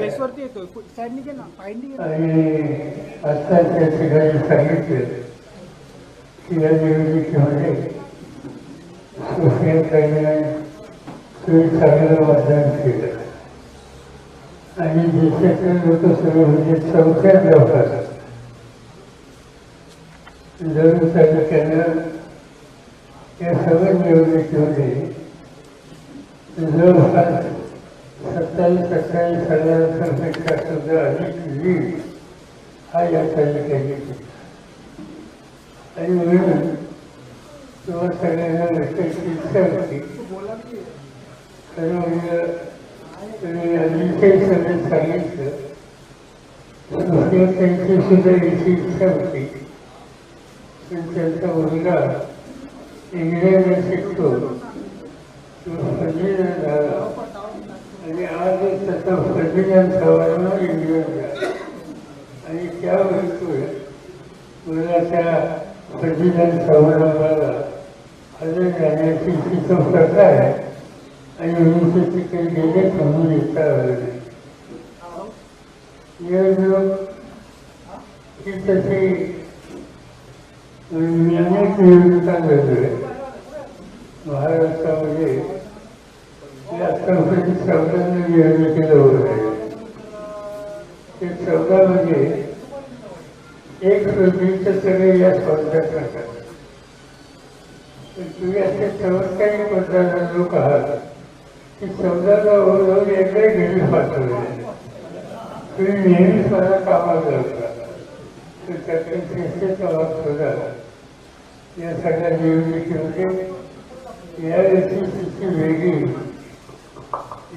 फेसवरती येतो साईडनी घे ना साईडनी घे आणि आता त्या ठिकाणी सांगितलं की या निवडणुकीमध्ये सुप्रियाताईने तुम्ही चांगलं मतदान केलं आणि देशातल्या लोकसभेमध्ये चौथ्या लोकांना जरूर तालुक्यानं या सगळ्या निवडणुकीमध्ये जवळपास सत्तावीस अठ्ठावीस हजार हजारापेक्षा सुद्धा अधिक वीज हा या तालुक्यात आणि म्हणून तेव्हा सगळ्यांना लक्षाची इच्छा होती खरं म्हणजे तुम्ही अतिशय सगळे सांगितलं त्यांची सुद्धा याची इच्छा होती पण त्यांचा मुलगा इंग्रजी शिकतो आणि आज त्याचा फजिलान सवारला इंग्रजला आणि त्या मला त्या फजिलान सवाराला हजर जाण्याची तिथं प्रथा आहे आणि म्हणून ते काही गेले म्हणून येता आलं नाही ही तशी ज्ञानाची निवडणुका घडल्या महाराष्ट्रामध्ये या आतापर्यंत चौदाने निवडणुकीला उभं राहिले ते एक सगळे या स्पर्धा करतात. तुम्ही असे चमत्कारी मतदार लोक आहात की चौदाला ओळख एकही घरी पाठवले तुम्ही नेहमी स्वतः कामाला जाता तर त्यातून श्रेष्ठ वाद सुद्धा या सगळ्या निवडणुकीमध्ये या स्थिती वेगळी.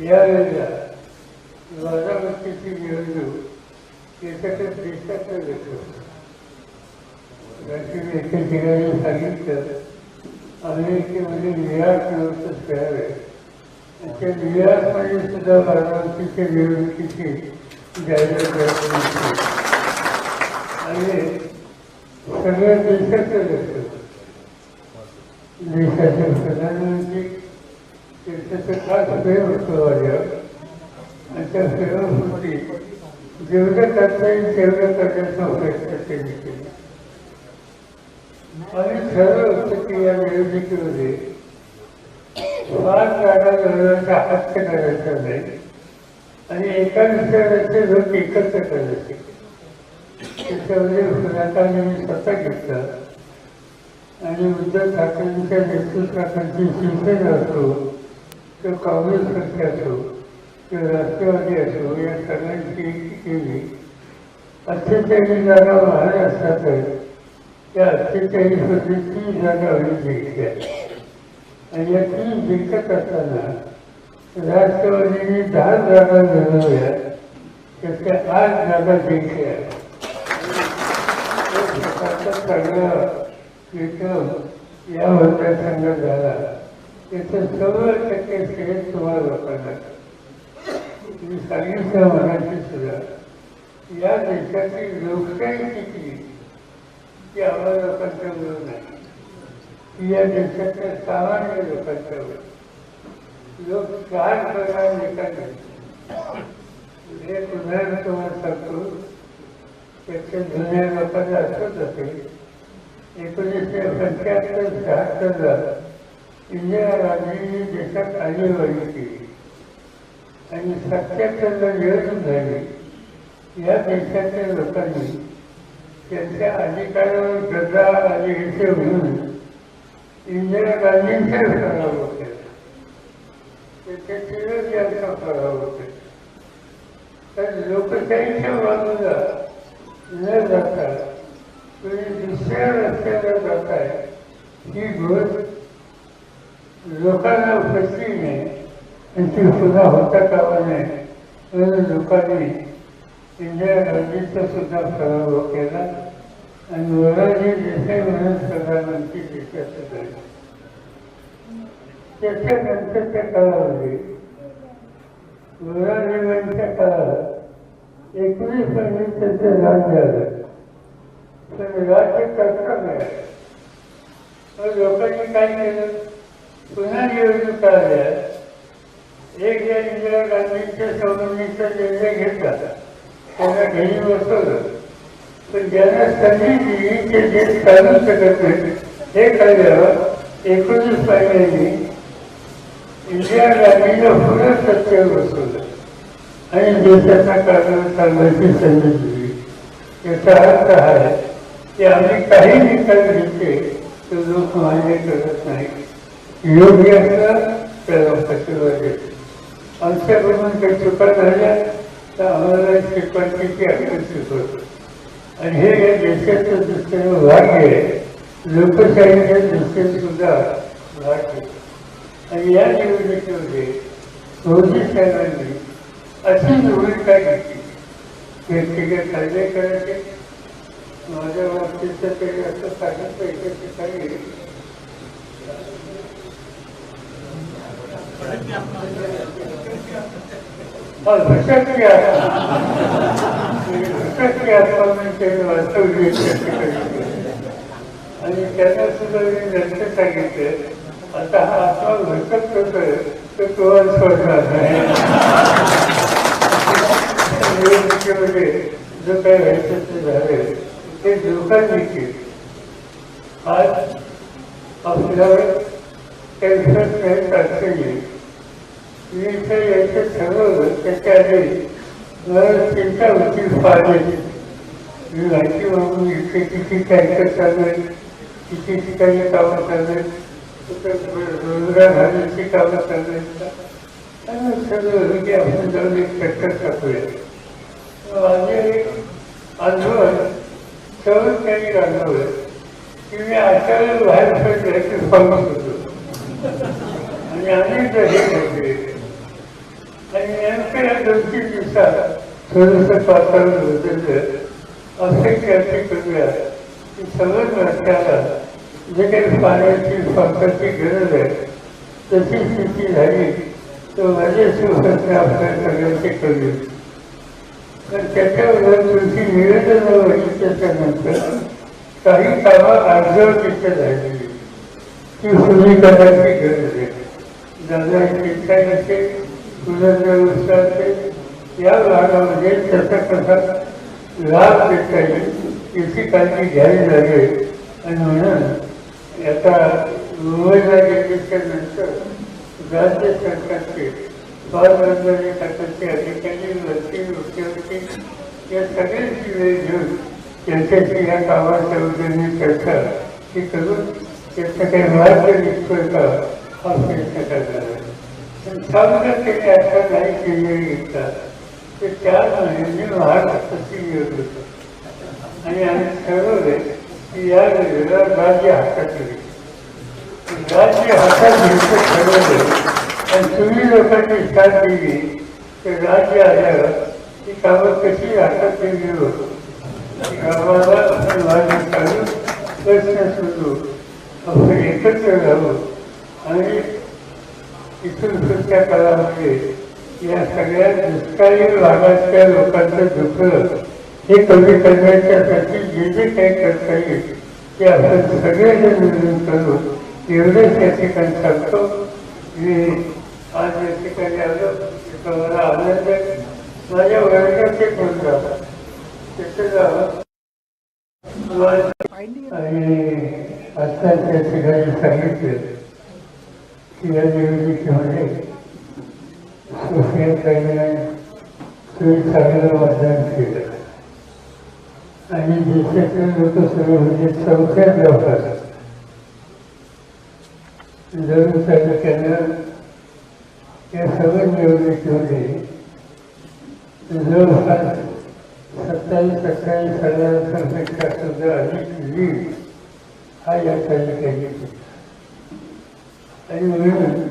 यावेळेला बाजारपेठेची निवडणूक याच्याकडे देशाचं घेतो राष्ट्रीय एका ठिकाणी सांगितलं. अमेरिकेमध्ये न्यूयॉर्क नव्हतं शहर आहे. त्या न्यूयॉर्कमध्ये सुद्धा बाजारपेठेच्या निवडणुकीची जाहिरात करण्यात आणि सगळ्या देशाचं घेतो देशाचे प्रधानमंत्री त्यांचं खास आणि त्या प्रेमापुरती जेवढं करता येईल तेवढं करण्याचा प्रयत्न त्यांनी केला आणि होतं की या निवडणुकीमध्ये लढवण्याचा हक्क करायचा नाही आणि एका विचाराचे लोक एकत्र करायचे. त्याच्यामध्ये फुलाकाने मी स्वतः घेतलं. आणि उद्धव ठाकरेंच्या नेतृत्वाखाली शिवसेना असो किंवा काँग्रेस पक्ष असो किंवा राष्ट्रवादी असो या सगळ्यांची केली. अठ्ठेचाळीस जागा महाराष्ट्रात त्या अठ्ठेचाळीसमध्ये तीन जागा आम्ही जिंकल्या. आणि या तीन जिंकत असताना राष्ट्रवादीने दहा जागा मिळवल्या त्या आठ जागा जिंकल्या. सगळं प्रकारचा विक्रम या मतदारसंघात झाला. त्याचं सर्व टक्के श्रेय तुम्हाला लोकांना तुम्ही सांगितलं मराठी सुद्धा. या देशाची लोकशाही किती ती आम्हाला लोकांच्या मिळून नाही ती या देशाच्या सामान्य लोकांच्या मिळून लोक चार प्रकार निकाल हे उदाहरण तुम्हाला सांगतो त्याच्या जुन्या लोकांना असंच असेल एकोणीसशे पंच्याहत्तर शहात्तरला इंदिरा गांधींनी देशात आणीबाणी केली आणि सत्याहत्तरला निवडणूक झाली. या देशातल्या लोकांनी त्यांच्या अधिकारावर गदा आणि हिशे म्हणून इंदिरा गांधींचा पराभव केला त्याच्या विरोधी यांचा पराभव केला. तर लोकशाहीच्या बाजूला न जाता दुसऱ्या रस्त्याला आहे ही गोष्ट लोकांना फसली नाही आणि ती सुद्धा होता कामा नये म्हणून लोकांनी इंदिरा गांधीचा सुद्धा पराभव केला आणि मोरारजी देसाई म्हणून प्रधानमंत्री देशात झाले. त्याच्यानंतरच्या काळामध्ये मोरारजीबाईंच्या काळात एकवीस महिने त्यांचं राज्य आलं पण राज्य करता नाही मग लोकांनी काय केलं? पुन्हा निवडणुका आल्या एक या इंदिरा गांधींच्या सवलतीचा निर्णय घेतला. त्यांना घेणी बसवलं. पण ज्यांना संधी दिली ते देश चालू शकत नाही हे कळल्यावर एकोणीस महिन्यांनी इंदिरा गांधीला पुन्हा सत्तेवर बसवलं. आणि देशाचा कारभार चालवायची संधी दिली. याचा अर्थ हा आहे की आम्ही काही निकाल घेतले तर लोक मान्य करत नाही योग्य असं त्याला फसवलं येते आमच्याकडून काही चुका झाल्या तर आम्हाला शिकवायची आकर्षित होत आणि हे या देशाच्या दृष्टीने भाग्य आहे. लोकशाहीच्या दृष्टीने सुद्धा भाग्य आहे. आणि या निवडणुकीमध्ये मोदी साहेबांनी अशी भूमिका घेतली व्यक्तिगत कायदे करायचे माझ्या बाबतीत तर काही असं सांगत पाहिजे की काही आणि त्यांना सुद्धा मी नंतर सांगितलं. आता हा आत्मा भटकत करतोय तर तो आज सोडणार नाही. जो काही व्हायचं ते झालं हे लोकांनी आज आपल्यावर टेन्शन नाही अडचणी मी तर यायचं ठरवलं त्याच्या आधी मला चिंता होती पाण्याची मी माहिती म्हणून इथे किती टँकर चालू आहे किती ठिकाणी कामं चालू आहेत रोजगार घालण्याची कामं चालू आहेत का सगळं की आपण जाऊन एक चक्कर टाकूया. माझे एक आंदोलन सहज काही अनुभव की मी अचानक बाहेर पडले की सांगत होतो. आणि अनेक हे होते आणि नेमकं या दोन तीन दिवसात थोडंसं वातावरण बदललं असं की करूया की सगळं रस्त्याला जे काही पाण्याची पंपाची गरज आहे तशी स्थिती झाली तर माझ्या सुहसने आपल्या सगळ्यांचे करू तर त्याच्यावर तुमची निवेदन बघितल्याच्यानंतर काही कामा अर्धवट तिथे झालेली. ती सुरू करण्याची गरज आहे. दादा शिक्षण असेल पुनर्व्यवस्था असेल या भागामध्ये त्याचा कसा लाभ देता येईल याची काळजी घ्यावी लागेल. आणि म्हणून आता मुंबईला गेल्याच्यानंतर राज्य सरकारचे बालबंधारे सातत्य अधिकारी वरती मुख्यमंत्री या सगळ्यांची वेळ घेऊन त्यांच्याशी या कामाच्या वगैरे चर्चा ही करून त्याचा काही मार्ग निघतोय का हा प्रयत्न करणार आहे. पण समजा त्यांनी असं नाही केलेली घेतला तर चार महिन्यांनी महाराष्ट्राची निवड होतो आणि आम्ही ठरवले की या वेळेला राज्य हातात घेऊ. राज्य हातात घ्यायचं ठरवलं आणि तुम्ही लोकांनी साथ दिली तर राज्य आल्यावर ती कामं कशी हातात घेऊ होतो कामाला आपण मार्ग काढून प्रश्न सुरू आपण एकत्र राहू. आणि इथून पुढच्या काळामध्ये या सगळ्या दुष्काळी भागातल्या लोकांचं दुःख हे कमी करण्याच्यासाठी जे जे काही करता येईल ते आपण सगळेजण मिळून करू. एवढंच या ठिकाणी सांगतो मी आज या ठिकाणी आलो त्याचा मला आनंद आहे माझ्या वर्गाचे कोण जातात त्याचं नाव आणि आता त्या ठिकाणी सांगितलं की या निवडणुकीमध्ये सोफियाताईने तुम्ही चांगलं मतदान केलं आणि देशातले लोक सगळे म्हणजे चौथ्या लोकांना जरूर तालुक्यानं या सगळ्या निवडणुकीमध्ये जवळपास सत्तावीस अठ्ठावीस हजारांपेक्षा सुद्धा अधिक लीड हा या तालुक्याची आणि म्हणून